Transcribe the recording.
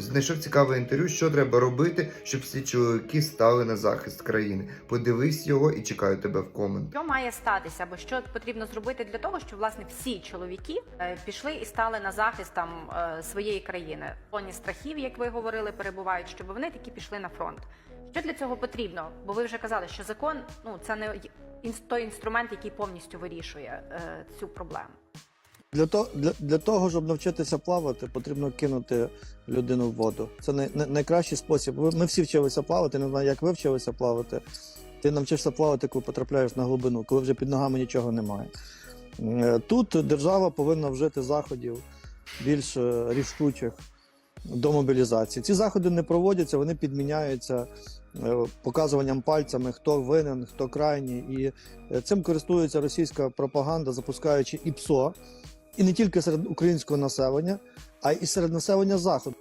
знайшов цікаве інтерв'ю, що треба робити, щоб всі чоловіки стали на захист країни. Подивись його і чекаю тебе в комент. Що має статися, або що потрібно зробити для того, щоб власне всі чоловіки е, пішли і стали на захист там е, своєї країни, в страхів, як ви говорили, перебувають, щоб вони такі пішли на фронт. Що для цього потрібно? Бо ви вже казали, що закон ну це не той інструмент, який повністю вирішує е, цю проблему. Для того, для, для того, щоб навчитися плавати, потрібно кинути людину в воду. Це най, най- найкращий спосіб. Ми всі вчилися плавати, не знаю, як ви вчилися плавати. Ти навчишся плавати, коли потрапляєш на глибину, коли вже під ногами нічого немає. Е, Тут держава повинна вжити заходів більш е, рішучих до мобілізації. Ці заходи не проводяться, вони підміняються е, показуванням пальцями, хто винен, хто крайній. І цим користується російська пропаганда, запускаючи і ПСО, і не тільки серед українського населення, а й серед населення заходу.